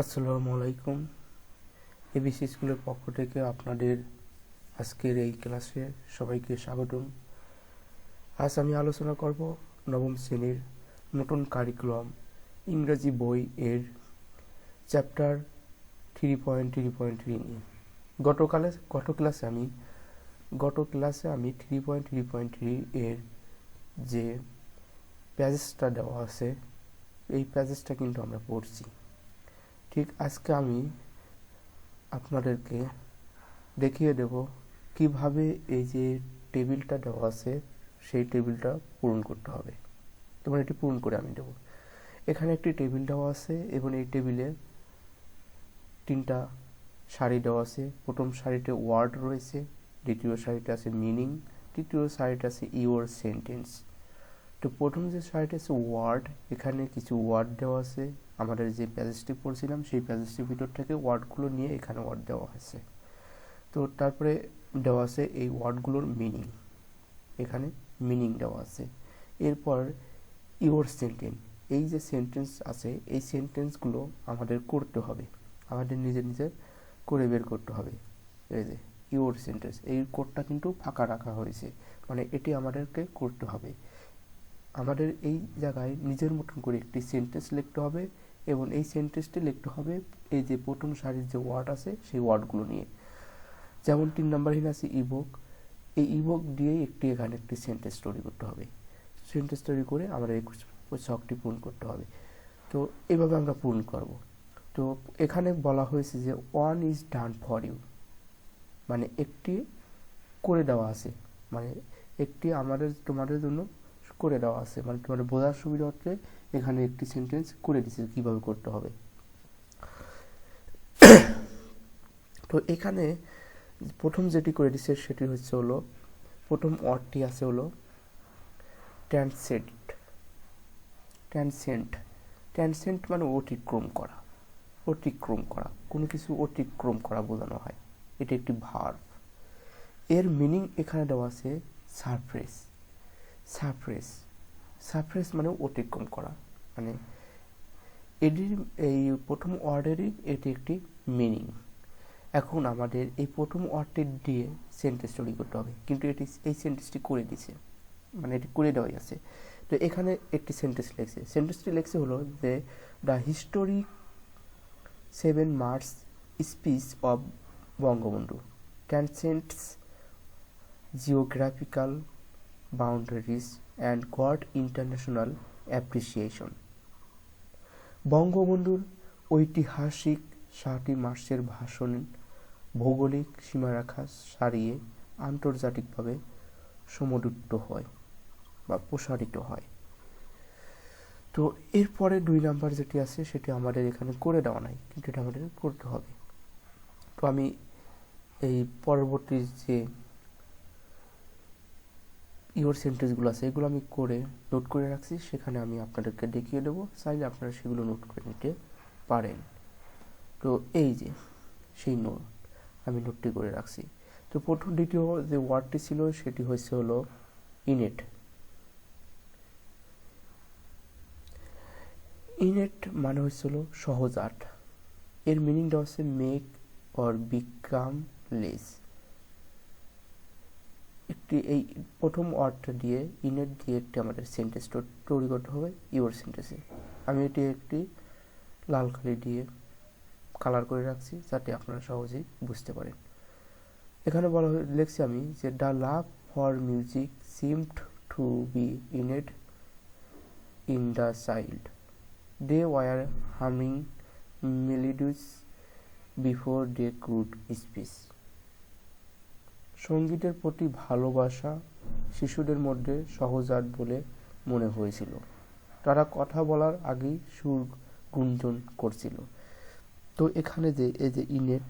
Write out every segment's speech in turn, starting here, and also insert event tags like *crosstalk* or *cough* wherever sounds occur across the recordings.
আসসালামু আলাইকুম। এবিসি স্কুলের পক্ষ থেকে আপনাদের আজকের এই ক্লাসে সবাইকে স্বাগতম। আজ আমি আলোচনা করব নবম শ্রেণির নতুন কারিকুলাম ইংরাজি বই এর chapter three point three point three নিয়ে। গতকালে গত ক্লাসে আমি, গত ক্লাসে আমি three point three point three এর যে প্যাজেসটা দেওয়া আছে, এই প্যাজেসটা কিন্তু আমরা পড়ছি। ঠিক আজকে আমি আপনাদেরকে দেখিয়ে দেব কীভাবে এই যে টেবিলটা দেওয়া আছে, সেই টেবিলটা পূরণ করতে হবে। তোমার এটি পূরণ করে আমি দেব। এখানে একটি টেবিল দেওয়া আছে এবং এই টেবিলে তিনটা সারি দেওয়া আছে। প্রথম সারিতে ওয়ার্ড রয়েছে, দ্বিতীয় সারিতে আছে মিনিং, তৃতীয় সারিতে আছে ইওর সেন্টেন্স। তো প্রথম যে সারিটা আছে ওয়ার্ড, এখানে কিছু ওয়ার্ড দেওয়া আছে। আমাদের যে প্যাজেজটি পড়ছিলাম, সেই প্যাজেজটির ভিতর থেকে ওয়ার্ডগুলো নিয়ে এখানে ওয়ার্ড দেওয়া হয়েছে। তো তারপরে দেওয়া আছে এই ওয়ার্ডগুলোর মিনিং। এখানে মিনিং দেওয়া আছে। এরপর ইওর সেন্টেন্স। এই যে সেন্টেন্স আছে, এই সেন্টেন্সগুলো আমাদের করতে হবে। আমাদের নিজের নিজের করে বের করতে হবে। এই যে ইওর সেন্টেন্স, এই কোডটা কিন্তু ফাঁকা রাখা হয়েছে। মানে এটি আমাদেরকে করতে হবে। আমাদের এই জায়গায় নিজের মতন করে একটি সেন্টেন্স লিখতে হবে। এবং এই সেন্টেন্সটি লিখতে হবে এই যে প্রথম সারির যে ওয়ার্ড আছে সেই ওয়ার্ডগুলো নিয়ে। যেমন তিন নম্বর হিন আছে ইবুক এই ইবুক দিয়েই একটি এখানে একটি সেন্টেন্স তৈরি করতে হবে। সেন্টেন্স তৈরি করে আমরা এই ছকটি পূরণ করতে হবে। তো এভাবে আমরা পূরণ করব। তো এখানে বলা হয়েছে যে one is done for you মানে একটি করে দেওয়া আছে। মানে একটি আমাদের, তোমাদের জন্য করে দেওয়া আছে। মানে তোমাদের বোঝার সুবিধা হচ্ছে এখানে একটি সেন্টেন্স করে দিচ্ছে কীভাবে করতে হবে। তো এখানে প্রথম যেটি করে দিচ্ছে সেটি হচ্ছে হলো, প্রথম ওয়ার্ডটি আছে হলো ট্যানসেন্ট ট্যানসেন্ট ট্যানসেন্ট মানে অতিক্রম করা অতিক্রম করা, কোনো কিছু অতিক্রম করা বোঝানো হয়। এটি একটি ভার্ব এর মিনিং এখানে দেওয়া আছে সারপ্রেস সারপ্রেস সারপ্রেস মানে অতিক্রম করা মানে এটির এই প্রথম ওয়ার্ডেরই এটি একটি মিনিং এখন আমাদের এই প্রথম ওয়ার্ডটি দিয়ে সেন্টেন্স তৈরি করতে হবে, কিন্তু এটি এই সেন্টেন্সটি করে দিছে মানে এটি করে দেওয়াই আছে। তো এখানে একটি সেন্টেন্স লেখছে সেন্টেন্সটি লেখছে হলো যে the historic seven March speech of Bangabandhu transcends geographical boundaries and got international appreciation. বঙ্গবন্ধুর ঐতিহাসিক সাতই মার্চের ভাষণ ভৌগোলিক সীমারেখা সারিয়ে আন্তর্জাতিকভাবে সমুদ্রিত হয় বা প্রসারিত হয় তো এরপরে দুই নাম্বার যেটি আছে সেটি আমাদের এখানে করে দেওয়া নাই, কিন্তু এটা আমাদের করতে হবে তো আমি এই পরবর্তী যে ইওর সেন্টেন্সগুলো আছে, এগুলো আমি করে নোট করে রাখছি, সেখানে আমি আপনাদেরকে দেখিয়ে দেবো। চাইলে আপনারা সেগুলো নোট করে নিতে পারেন। তো এই যে, সেই নোট আমি নোটটি করে রাখছি। তো প্রথম দ্বিতীয় যে ওয়ার্ডটি ছিল, সেটি হয়েছে হলো ইনেট ইনেট মানে হচ্ছে হলো সহজ আর্ট এর মিনিংটা হচ্ছে মেক অর বিকাম লেস একটি এই প্রথম ওয়ার্ডটা দিয়ে ইনেট দিয়ে একটি আমাদের সেন্টেন্স তৈরি করতে হবে ইওর সেন্টেন্সে আমি এটি একটি লাল কালি দিয়ে কালার করে রাখছি, যাতে আপনারা সহজেই বুঝতে পারেন। এখানে বলা লিখছি আমি যে the love for music seemed to be innate in the child they were humming melodious before they could speech সঙ্গীতের প্রতি ভালোবাসা শিশুদের মধ্যে সহজাত বলে মনে হয়েছিল। তারা কথা বলার আগেই সুর গুঞ্জন করছিল। তো এখানে যে, এই যে ইনেট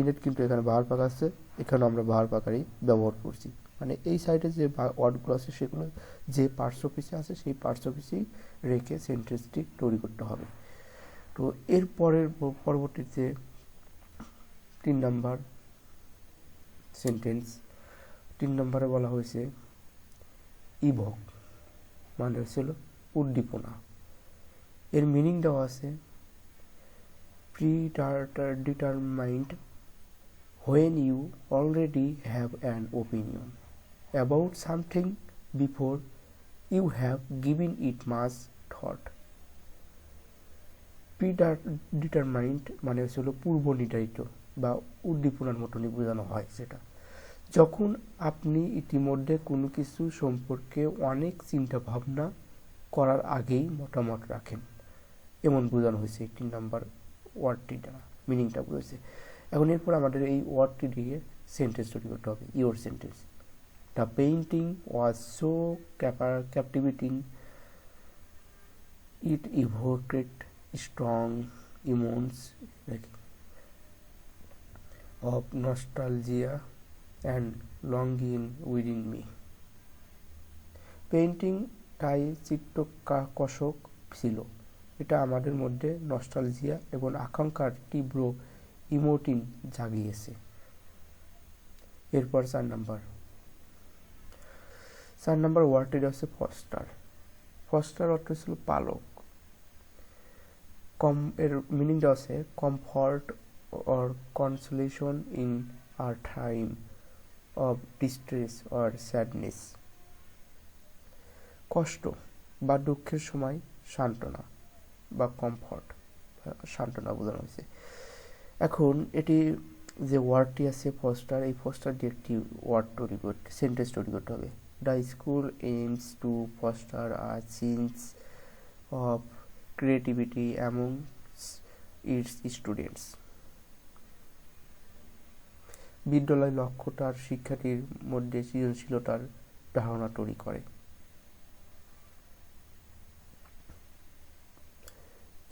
ইনেট কিন্তু এখানে বাহার পাকা আছে এখানে আমরা বাহার পাকারই ব্যবহার করছি। মানে এই সাইডে যে ওয়ার্ডগুলো আছে সেগুলো যে পার্টস অফিসে আছে সেই পার্টস অফিসেই রেখে সেন্টেন্সটি তৈরি করতে হবে। তো এর পরের পরবর্তীতে তিন নাম্বার সেন্টেন্স তিন নম্বরে বলা হয়েছে ইভক মানে হচ্ছিল উদ্দীপনা এর মিনিং দেওয়া আছে predetermined when you already have an opinion about something before you have given it much thought. Predetermined মানে হচ্ছে পূর্ব নির্ধারিত বা উদ্দীপনার মতনই বোঝানো হয় সেটা। যখন আপনি ইতিমধ্যে কোনো কিছু সম্পর্কে অনেক চিন্তা ভাবনা করার আগেই মতামত রাখেন, এমন বোঝানো হয়েছে একটি নাম্বার ওয়ার্ডটি দ্বারা, মিনিংটা বুঝেছে এখন এরপর আমাদের এই ওয়ার্ডটি দিয়ে সেন্টেন্স তৈরি করতে হবে your sentence the painting was so captivating it evoked strong emotions, like of nostalgia and longing within me. পেইন্টিংটাই চিত্তাকর্ষক ছিল। এটা আমাদের মধ্যে নস্টালজিয়া এবং আকাঙ্ক্ষার তীব্র ইমোটিন জাগিয়েছে। এরপর চার নাম্বার। চার নাম্বার ওয়ার্ডটি হচ্ছে ফস্টার ফস্টার অর্থ ছিল পালক। কম এর মিনিংটা আছে comfort or consolation in our time of distress or sadness কষ্ট বা দুঃখের সময় সান্ত্বনা বা কমফর্ট সান্ত্বনা বোঝানো হয়েছে। এখন এটি যে ওয়ার্ডটি আছে ফস্টার এই ফস্টার দিয়ে একটি ওয়ার্ড তৈরি করতে সেন্টেন্স তৈরি করতে হবে। The school aims to foster a change of creativity among its students বিদ্যালয় লক্ষ্যটার শিক্ষার্থীর মধ্যে সৃজনশীলতার ধারণা তৈরি করে।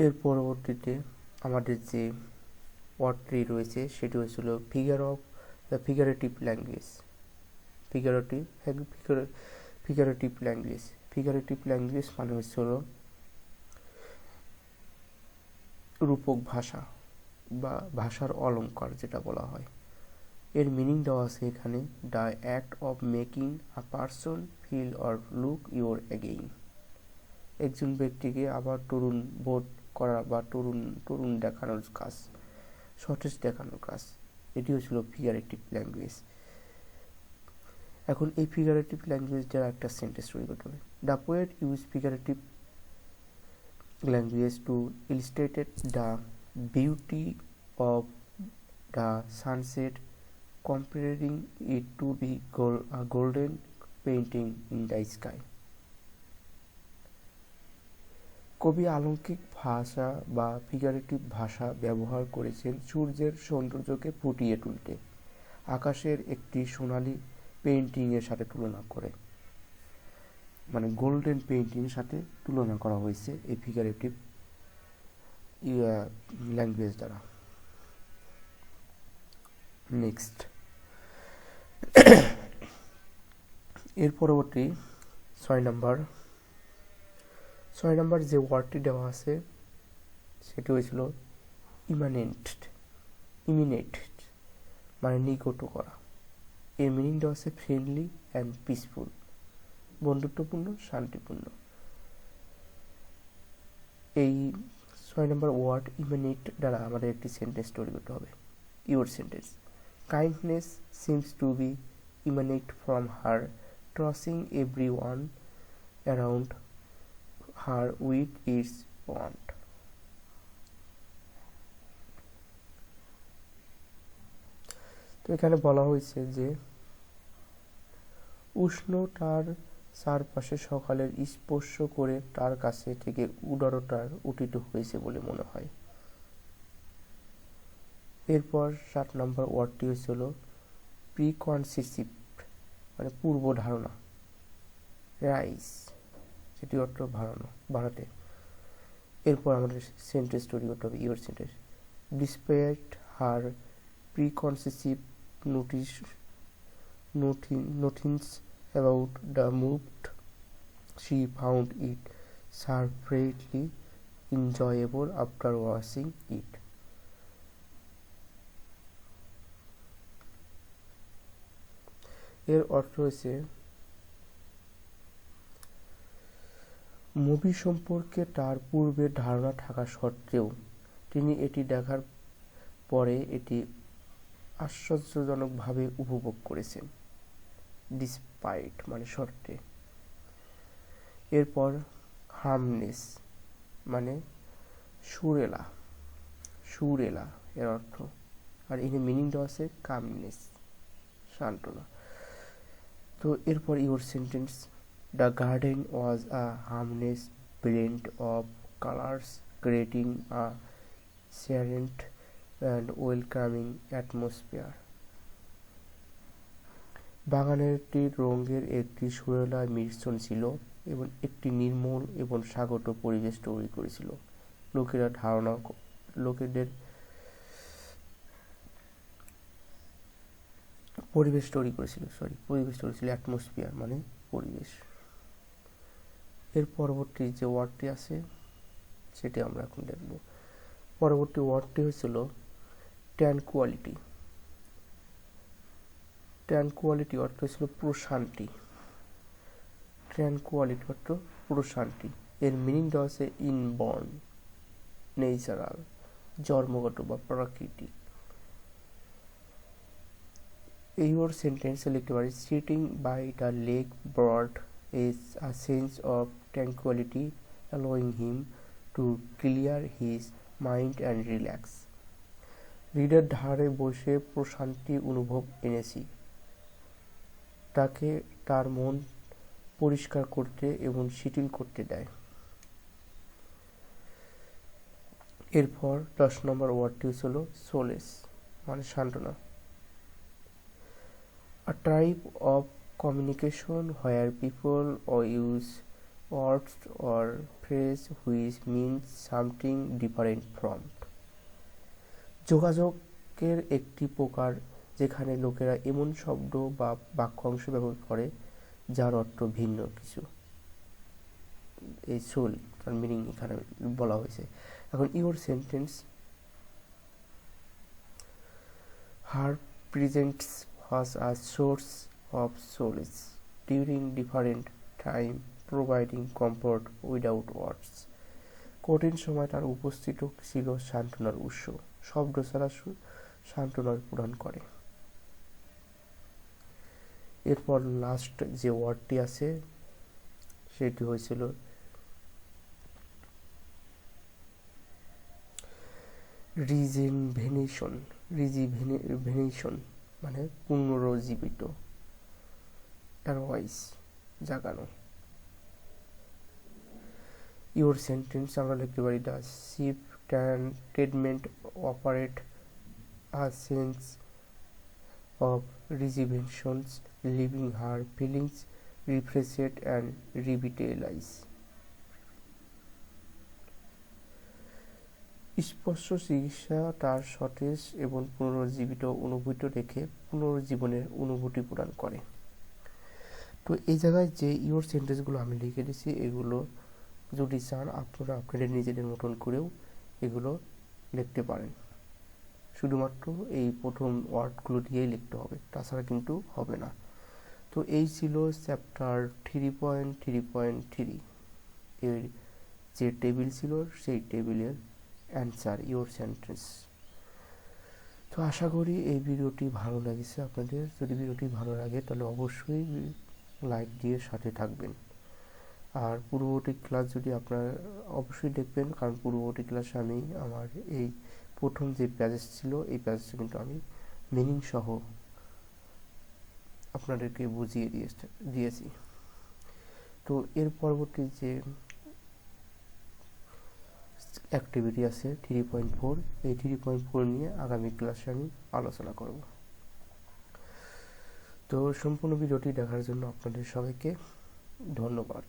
এর পরবর্তীতে আমাদের যে ওয়ার্ডটি রয়েছে, সেটি হয়েছিল figure of the figurative language figurative figurative language figurative language মানে হচ্ছিল রূপক ভাষা বা ভাষার অলঙ্কার যেটা বলা হয়। এর মিনিং দেওয়া আছে এখানে the act of making a person feel or look your again একজন ব্যক্তিকে আবার তরুণ বোধ করা বা তরুণ তরুণ দেখানোর কাজ সতেজ দেখানোর কাজ এটি হচ্ছিল ফিগারেটিভ ল্যাঙ্গুয়েজ এখন এই ফিগারেটিভ ল্যাঙ্গুয়েজ দ্বারা একটা সেন্টেন্স তৈরি করতে হবে। The poet use figurative language to illustrate the beauty of the sunset, comparing it to be a golden painting in the sky. কবি আলঙ্কিক ভাষা বা ফিগারেটিভ ভাষা ব্যবহার করেছেন সূর্যের সৌন্দর্যকে ফুটিয়ে তুলতে। আকাশের একটি সোনালি পেইন্টিংয়ের সাথে তুলনা করে। মানে গোল্ডেন পেইন্টিংয়ের সাথে তুলনা করা হয়েছে এই ফিগারেটিভ ল্যাঙ্গুয়েজ দ্বারা। নেক্সট *coughs* এর পরবর্তী ছয় নম্বর। ছয় নম্বর যে ওয়ার্ডটি দেওয়া আছে, সেটি হয়েছিল ইমানেন্ট ইমিনেট মানে নিকট করা। এর মিনিং দেওয়া আছে ফ্রেন্ডলি অ্যান্ড পিসফুল বন্ধুত্বপূর্ণ, শান্তিপূর্ণ। এই ছয় নম্বর ওয়ার্ড ইমিনিট দ্বারা আমাদের একটি সেন্টেন্স তৈরি করতে হবে। Your sentence seems to be emanate from her trusting every one around her with its want তো এখানে বলা হয়েছে যে, উষ্ণতার চারপাশে সকালের স্পর্শ করে তার কাছে থেকে উদারতার উঠিত হয়েছে বলে মনে হয়। এরপর সাত নম্বর ওয়ার্ডটি হচ্ছে হলো প্রিকনসিসিভ মানে পূর্ব ধারণা, রাইস, সেটি অর্থ বাড়ানো, বাড়াতে এরপর আমাদের সেন্টেন্স তৈরি করতে হবে your sentence despite her preconceived notions nothings about the movie, she found it surprisingly enjoyable after watching it. এর অর্থ হচ্ছে মুভি সম্পর্কে তার পূর্বে ধারণা থাকা সত্ত্বেও তিনি এটি দেখার পরে এটি আশ্চর্যজনকভাবে উপভোগ করেছেন ডিসপাইট মানে শর্তে এরপর হার্মনেস মানে সুরেলা সুরেলা এর অর্থ। আর এখানে মিনিংটা আছে কামনেস সান্ত্বনা। তো এরপর your sentence the garden was a harmonious blend of colours creating a serene and welcoming atmosphere বাগানেরটি রঙের একটি সুরেলা মিশ্রণ ছিল এবং একটি নির্মল এবং স্বাগত পরিবেশ তৈরি করেছিল। লোকেরা ধারণা লোকেদের পরিবেশ তৈরি করেছিল সরি পরিবেশ তৈরি ছিল অ্যাটমসফিয়ার মানে পরিবেশ। এর পরবর্তী যে ওয়ার্ডটি আছে, সেটি আমরা এখন দেখব। পরবর্তী ওয়ার্ডটি হয়েছিল ট্যান কোয়ালিটি ট্যান কোয়ালিটি অর্থ হয়েছিল প্রশান্তি। ট্যান কোয়ালিটি অর্থ প্রশান্তি। এর মিনিং দেওয়া আছে ইনবর্ন নেচারাল জন্মগত বা প্রাকৃতিক। Your sentence লিখতে পারি sitting by the lake brought is a sense of tranquility allowing him to clear his mind and relax হৃদের ধারে বসে প্রশান্তি অনুভব এনেছি তাকে তার মন পরিষ্কার করতে এবং শিথিল করতে দেয় এরপর দশ নম্বর ওয়ার্ডটি হল সোলেস মানে সান্ত্বনা a type of communication where people or use words or phrase which means something different from. যোগাযোগের একটি প্রকার যেখানে লোকেরা এমন শব্দ বা বাক্যাংশ ব্যবহার করে, যার অর্থ ভিন্ন কিছু। এই সোল, তার মিনিং এখানে বলা হয়েছে। এখন your sentence her presence was a source of solace during different time, providing comfort without words. কঠিন সময় তার উপস্থিত ছিল সান্ত্বনার উৎস। শব্দ ছাড়া সান্ত্বনার প্রদান করে। এরপর লাস্ট যে ওয়ার্ডটি আছে, সেটি হয়েছিল রিজেনভেনেশন রিজিভেনেশন মানে পুনরুজ্জীবিত অ্যারওয়াইজ জাগানো। ইউর সেন্টেন্স আমরা লিখতে পারি the ship treatment operate a sense of rejuvenations leaving her feelings refreshed and revitalize স্পর্শ চিকিৎসা তার সতেজ এবং পুনরুজ্জীবিত অনুভূতি রেখে পুনরুজ্জীবনের অনুভূতি প্রদান করে। তো এই জায়গায় যে ইওর সেন্টেন্সগুলো আমি লিখে দিয়েছি এগুলো যদি চান আপনারা আপনাদের নিজেদের মতন করেও এগুলো লিখতে পারেন। শুধুমাত্র এই প্রথম ওয়ার্ডগুলো দিয়েই লিখতে হবে, তাছাড়া কিন্তু হবে না। তো এই ছিল chapter three point three point three. এর যে টেবিল ছিল, সেই টেবিলের অ্যান্সার ইওর সেন্টেন্স তো আশা করি এই ভিডিওটি ভালো লেগেছে আপনাদের। যদি ভিডিওটি ভালো লাগে, তাহলে অবশ্যই লাইক দিয়ে সাথে থাকবেন। আর পূর্ববর্তী ক্লাস যদি আপনার অবশ্যই দেখবেন, কারণ পূর্ববর্তী ক্লাসে আমি আমার এই প্রথম যে প্যাজেস ছিল, এই প্যাজেসটা কিন্তু আমি মিনিং সহ আপনাদেরকে বুঝিয়ে দিয়ে দিয়েছি। তো এর পরবর্তী যে অ্যাক্টিভিটি আছে থ্রি পয়েন্ট ফোর এই থ্রি পয়েন্ট ফোর নিয়ে আগামী ক্লাসে আমি আলোচনা করব। তো সম্পূর্ণ ভিডিওটি দেখার জন্য আপনাদের সবাইকে ধন্যবাদ।